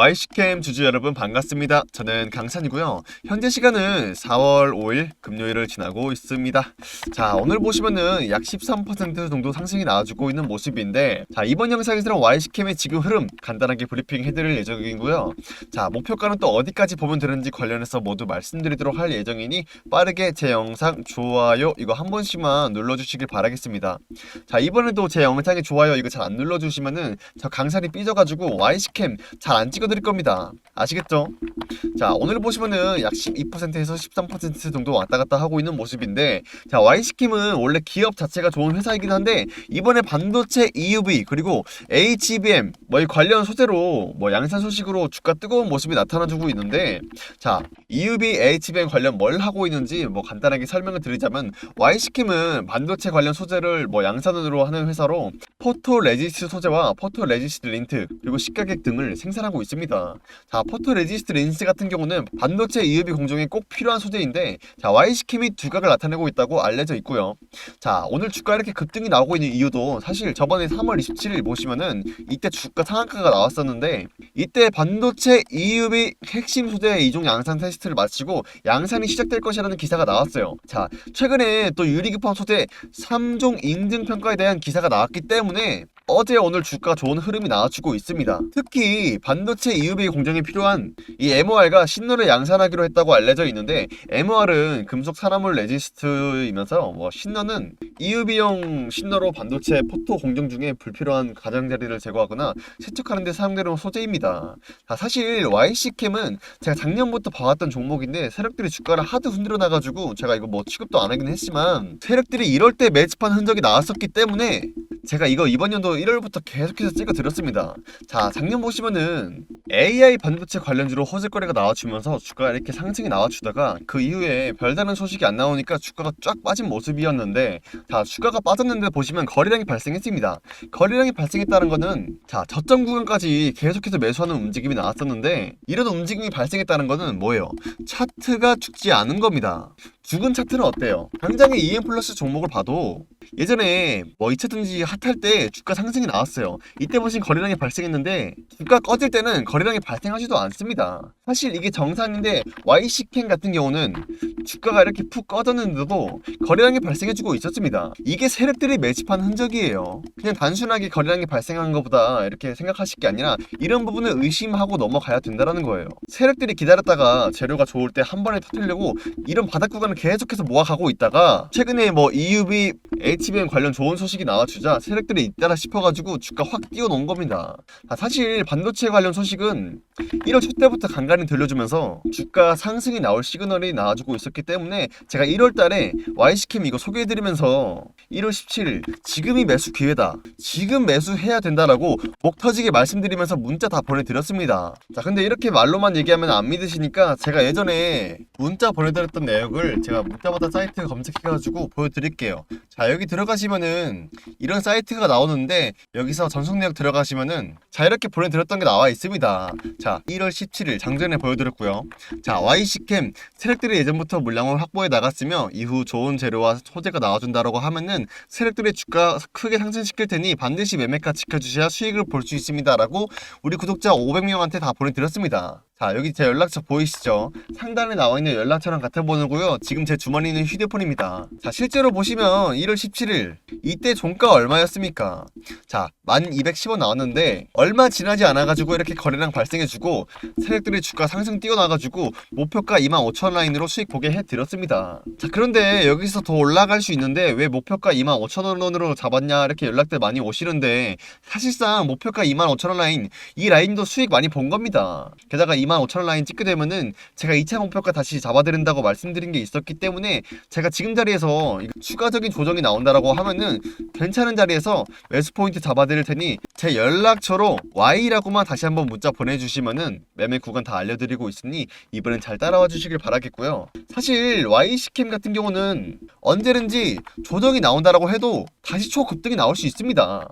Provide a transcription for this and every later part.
YC캠 주주 여러분 반갑습니다. 저는 강산이고요. 현재 시간은 4월 5일 금요일을 지나고 있습니다. 자, 오늘 보시면은 약 13% 정도 상승이 나와주고 있는 모습인데 자, 이번 영상에서는 YC캠의 지금 흐름 간단하게 브리핑 해드릴 예정이고요. 자, 목표가는 또 어디까지 보면 되는지 관련해서 모두 말씀드리도록 할 예정이니 빠르게 제 영상 좋아요 이거 한 번씩만 눌러주시길 바라겠습니다. 자, 이번에도 제 영상에 좋아요 이거 잘 안 눌러주시면은 저 강산이 삐져가지고 YC캠 잘안 찍어 드릴 겁니다. 아시겠죠? 자, 오늘 보시면은 약 12%에서 13% 정도 왔다 갔다 하고 있는 모습인데, 자, YC킴은 원래 기업 자체가 좋은 회사이긴 한데, 이번에 반도체 EUV, 그리고 HBM, 뭐 이 관련 소재로 뭐 양산 소식으로 주가 뜨거운 모습이 나타나주고 있는데, 자, EUV, HBM 관련 뭘 하고 있는지 뭐 간단하게 설명을 드리자면, YC킴은 반도체 관련 소재를 뭐 양산으로 하는 회사로 포토 레지스트 소재와 포토 레지스트 린트, 그리고 식가격 등을 생산하고 있습니다. 자, 포토 레지스트 린스 같은 경우는 반도체 EUV 공정에 꼭 필요한 소재인데, 자, YC킴이 두각을 나타내고 있다고 알려져 있고요. 자, 오늘 주가 이렇게 급등이 나오고 있는 이유도 사실 저번에 3월 27일 보시면은 이때 주가 상한가가 나왔었는데, 이때 반도체 EUV 핵심 소재 이종 양산 테스트를 마치고 양산이 시작될 것이라는 기사가 나왔어요. 자, 최근에 또 유리급한 소재 3종 인증 평가에 대한 기사가 나왔기 때문에 어제 오늘 주가 좋은 흐름이 나와주고 있습니다. 특히 반도체 EUV 공정에 필요한 이 MOR과 신노를 양산하기로 했다고 알려져 있는데 MOR은 금속 산화물 레지스트이면서 뭐 신노는 EUV용 신노로 반도체 포토 공정 중에 불필요한 가장자리를 제거하거나 세척하는 데 사용되는 소재입니다. 자, 사실 YC캠은 제가 작년부터 봐왔던 종목인데 세력들이 주가를 하도 흔들어 놔가지고 제가 이거 뭐 취급도 안 하긴 했지만 세력들이 이럴 때 매집한 흔적이 나왔었기 때문에 제가 이거 이번 연도 1월부터 계속해서 찍어 드렸습니다. 자, 작년 보시면은 AI 반도체 관련주로 허재거래가 나와주면서 주가가 이렇게 상승이 나와주다가 그 이후에 별다른 소식이 안 나오니까 주가가 쫙 빠진 모습이었는데 자, 주가가 빠졌는데 보시면 거래량이 발생했습니다. 거래량이 발생했다는 거는 자, 저점 구간까지 계속해서 매수하는 움직임이 나왔었는데 이런 움직임이 발생했다는 거는 뭐예요? 차트가 죽지 않은 겁니다. 죽은 차트는 어때요? 당장의 EM 플러스 종목을 봐도 예전에 뭐 2차든지 핫할 때 주가 상승이 나왔어요. 이때 보신 거래량이 발생했는데 주가 꺼질 때는 거래량이 발생하지도 않습니다. 사실 이게 정상인데 YC캔 같은 경우는 주가가 이렇게 푹 꺼졌는데도 거래량이 발생해주고 있었습니다. 이게 세력들이 매집한 흔적이에요. 그냥 단순하게 거래량이 발생한 것보다 이렇게 생각하실 게 아니라 이런 부분을 의심하고 넘어가야 된다는 거예요. 세력들이 기다렸다가 재료가 좋을 때 한 번에 터뜨리려고 이런 바닥 구간을 계속해서 모아가고 있다가 최근에 뭐 EUV, HBM 관련 좋은 소식이 나와주자 세력들이 있다라 싶어가지고 주가 확 뛰어놓은 겁니다. 아, 사실 반도체 관련 소식은 1월 초 때부터 간간히 들려주면서 주가 상승이 나올 시그널이 나와주고 있었기 때문에 제가 1월 달에 YC캠 이거 소개해드리면서 1월 17일 지금이 매수 기회다. 지금 매수해야 된다라고 목 터지게 말씀드리면서 문자 다 보내드렸습니다. 자 근데 이렇게 말로만 얘기하면 안 믿으시니까 제가 예전에 문자 보내드렸던 내역을 제가 문자마다 사이트 검색해가지고 보여드릴게요. 자 여기 들어가시면은 이런 사이트가 나오는데 여기서 전송 내역 들어가시면은 자 이렇게 보내드렸던 게 나와 있습니다. 자 1월 17일 장전에 보여드렸고요. 자 YC캠 세력들이 예전부터 물량을 확보해 나갔으며 이후 좋은 재료와 소재가 나와준다라고 하면은 세력들의 주가 크게 상승시킬 테니 반드시 매매가 지켜주셔야 수익을 볼 수 있습니다라고 우리 구독자 500명한테 다 보내드렸습니다. 자 여기 제 연락처 보이시죠? 상단에 나와 있는 연락처랑 같은 번호고요. 지금 제 주머니에 있는 휴대폰입니다. 자 실제로 보시면 1월 17일 이때 종가 얼마였습니까? 자 1210원 나왔는데 얼마 지나지 않아가지고 이렇게 거래량 발생해주고 세력들이 주가 상승 뛰어나가지고 목표가 25,000원 라인으로 수익 보게 해드렸습니다. 자 그런데 여기서 더 올라갈 수 있는데 왜 목표가 25,000원으로 잡았냐 이렇게 연락들 많이 오시는데 사실상 목표가 25,000원 라인 이 라인도 수익 많이 본 겁니다. 게다가 25,000원 라인 찍게 되면은 제가 2차 목표가 다시 잡아드린다고 말씀드린 게 있었기 때문에 제가 지금 자리에서 추가적인 조정이 나온다라고 하면은 괜찮은 자리에서 매수 포인트 잡아드릴 테니 제 연락처로 Y라고만 다시 한번 문자 보내주시면은 매매 구간 다 알려드리고 있으니 이번엔 잘 따라와 주시길 바라겠고요. 사실 YC캠 같은 경우는 언제든지 조정이 나온다라고 해도 다시 초급등이 나올 수 있습니다.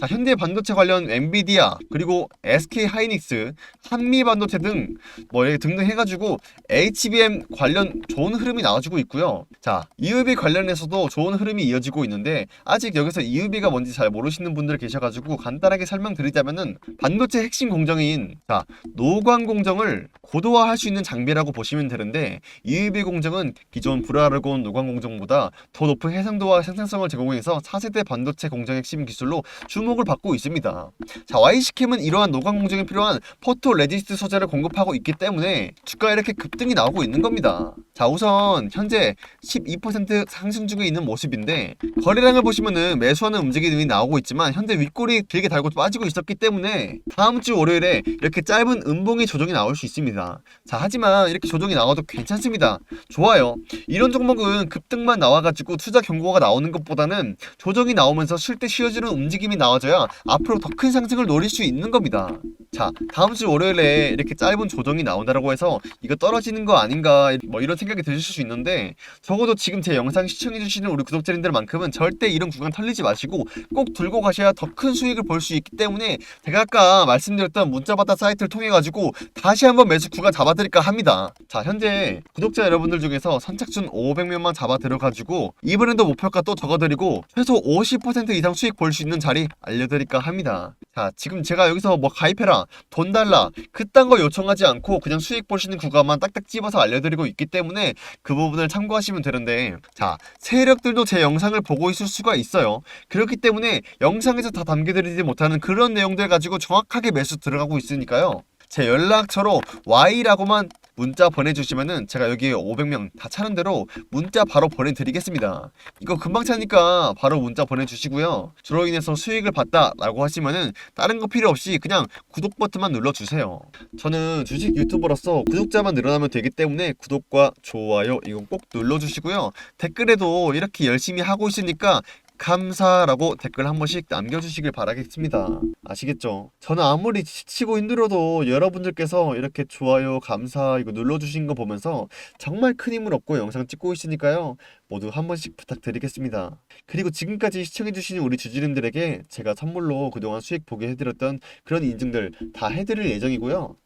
자, 현대 반도체 관련 엔비디아 그리고 SK 하이닉스, 한미 반도체 등 뭐 등등 해가지고 HBM 관련 좋은 흐름이 나와주고 있고요. 자, EUV 관련해서도 좋은 흐름이 이어지고 있는데 아직 여기서 EUV가 뭔지 잘 모르시는 분들 계셔가지고 간단하게 설명드리자면은 반도체 핵심 공정인 자 노광 공정을 고도화할 수 있는 장비라고 보시면 되는데 EUV 공정은 기존 불알르곤 노광 공정보다 더 높은 해상도와 생산성을 제공해서 4세대 반도체 공정 핵심 기술로 주목을 받고 있습니다. 자, YC캠은 이러한 노광 공정에 필요한 포토 레지스트 소재를 공급하고 있기 때문에 주가에 이렇게 급등이 나오고 있는 겁니다. 자, 우선 현재 12% 상승 중에 있는 모습인데 거래량을 보시면은 매수하는 움직임이 나오고 있지만 현재 윗골이 길게 달고 빠지고 있었기 때문에 다음 주 월요일에 이렇게 짧은 음봉의 조정이 나올 수 있습니다. 자, 하지만 이렇게 조정이 나와도 괜찮습니다. 좋아요. 이런 종목은 급등만 나와가지고 투자 경고가 나오는 것보다는 조정이 나오면서 쉴 때 쉬어지는 움직임 이 나와줘야 앞으로 더 큰 상승을 노릴 수 있는 겁니다. 자, 다음 주 월요일에 이렇게 짧은 조정이 나온다라고 해서 이거 떨어지는 거 아닌가 뭐 이런 생각이 드실 수 있는데 적어도 지금 제 영상 시청해주시는 우리 구독자님들만큼은 절대 이런 구간 털리지 마시고 꼭 들고 가셔야 더 큰 수익을 볼 수 있기 때문에 제가 아까 말씀드렸던 문자바다 사이트를 통해 가지고 다시 한번 매수 구간 잡아드릴까 합니다. 자, 현재 구독자 여러분들 중에서 선착순 500명만 잡아 들어가지고 이번에도 목표가 또 적어드리고 최소 50% 이상 수익 볼 수 있는 자리 알려드릴까 합니다. 자, 지금 제가 여기서 뭐 가입해라, 돈 달라, 그딴 거 요청하지 않고 그냥 수익 있는 구간만 딱딱 집어서 알려드리고 있기 때문에 그 부분을 참고하시면 되는데, 자, 세력들도 제 영상을 보고 있을 수가 있어요. 그렇기 때문에 영상에서 다 담겨드리지 못하는 그런 내용들 가지고 정확하게 매수 들어가고 있으니까요. 제 연락처로 Y라고만 문자 보내주시면은 제가 여기 500명 다 차는 대로 문자 바로 보내드리겠습니다. 이거 금방 차니까 바로 문자 보내주시고요. 주로 인해서 수익을 봤다라고 하시면은 다른 거 필요 없이 그냥 구독 버튼만 눌러주세요. 저는 주식 유튜버로서 구독자만 늘어나면 되기 때문에 구독과 좋아요 이거 꼭 눌러주시고요. 댓글에도 이렇게 열심히 하고 있으니까 감사라고 댓글 한 번씩 남겨주시길 바라겠습니다. 아시겠죠? 저는 아무리 지치고 힘들어도 여러분들께서 이렇게 좋아요, 감사 이거 눌러주신 거 보면서 정말 큰 힘을 얻고 영상 찍고 있으니까요. 모두 한 번씩 부탁드리겠습니다. 그리고 지금까지 시청해주신 우리 주주님들에게 제가 선물로 그동안 수익 보게 해드렸던 그런 인증들 다 해드릴 예정이고요.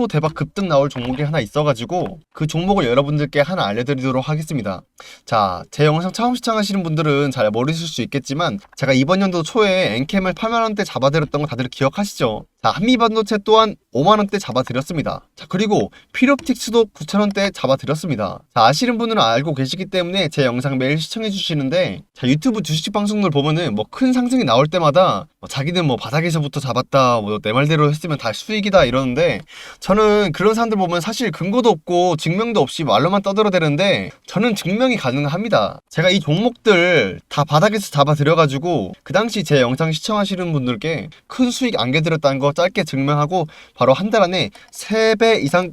초대박 급등 나올 종목이 하나 있어가지고 그 종목을 여러분들께 하나 알려드리도록 하겠습니다. 자, 제 영상 처음 시청하시는 분들은 잘 모르실 수 있겠지만 제가 이번 연도 초에 엔캠을 8만원대 잡아드렸던 거 다들 기억하시죠? 자, 한미반도체 또한 5만원대 잡아드렸습니다. 자, 그리고 필옵틱스도 9천원대 잡아드렸습니다. 자, 아시는 분은 알고 계시기 때문에 제 영상 매일 시청해주시는데 자, 유튜브 주식 방송들 보면은 뭐 큰 상승이 나올 때마다 뭐 자기는 뭐 바닥에서부터 잡았다, 뭐 내 말대로 했으면 다 수익이다 이러는데 저는 그런 사람들 보면 사실 근거도 없고 증명도 없이 말로만 떠들어대는데 저는 증명이 가능합니다. 제가 이 종목들 다 바닥에서 잡아드려가지고 그 당시 제 영상 시청하시는 분들께 큰 수익 안겨드렸다는 거 짧게 증명하고 바로 한 달 안에 3배 이상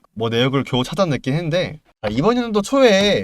뭐 내역을 겨우 찾아냈긴 했는데 자, 이번 연도 초에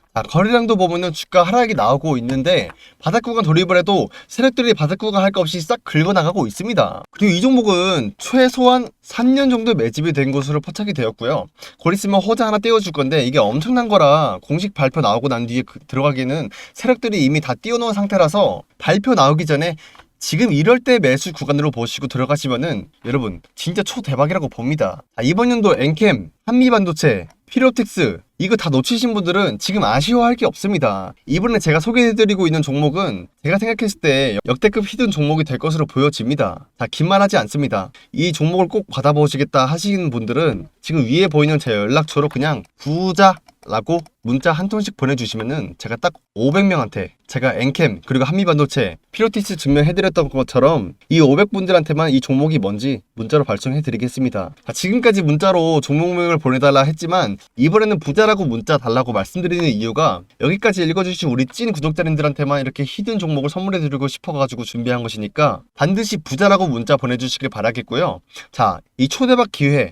자, 거래량도 보면은 주가 하락이 나오고 있는데 바닥 구간 돌입을 해도 세력들이 바닥 구간 할거 없이 싹 긁어나가고 있습니다. 그리고 이 종목은 최소한 3년 정도 매집이 된 것으로 포착이 되었고요. 곧 있으면 호재 하나 떼어줄 건데 이게 엄청난 거라 공식 발표 나오고 난 뒤에 그- 들어가기는 세력들이 이미 다 띄워놓은 상태라서 발표 나오기 전에 지금 이럴 때 매수 구간으로 보시고 들어가시면은 여러분 진짜 초대박이라고 봅니다. 아, 이번 연도 엔캠, 한미반도체, 피로틱스 이거 다 놓치신 분들은 지금 아쉬워할 게 없습니다. 이번에 제가 소개해드리고 있는 종목은 제가 생각했을 때 역대급 히든 종목이 될 것으로 보여집니다. 자, 긴말하지 않습니다. 이 종목을 꼭 받아보시겠다 하시는 분들은 지금 위에 보이는 제 연락처로 그냥 부자 라고 문자 한 통씩 보내주시면은 제가 딱 500명한테 제가 엔캠 그리고 한미반도체 피로티스 증명해드렸던 것처럼 이 500분들한테만 이 종목이 뭔지 문자로 발송해드리겠습니다. 자, 지금까지 문자로 종목명을 보내달라 했지만 이번에는 부자 라고 문자 달라고 말씀드리는 이유가 여기까지 읽어주신 우리 찐 구독자님들한테만 이렇게 히든 종목을 선물해드리고 싶어가지고 준비한 것이니까 반드시 부자라고 문자 보내주시길 바라겠고요. 자, 이 초대박 기회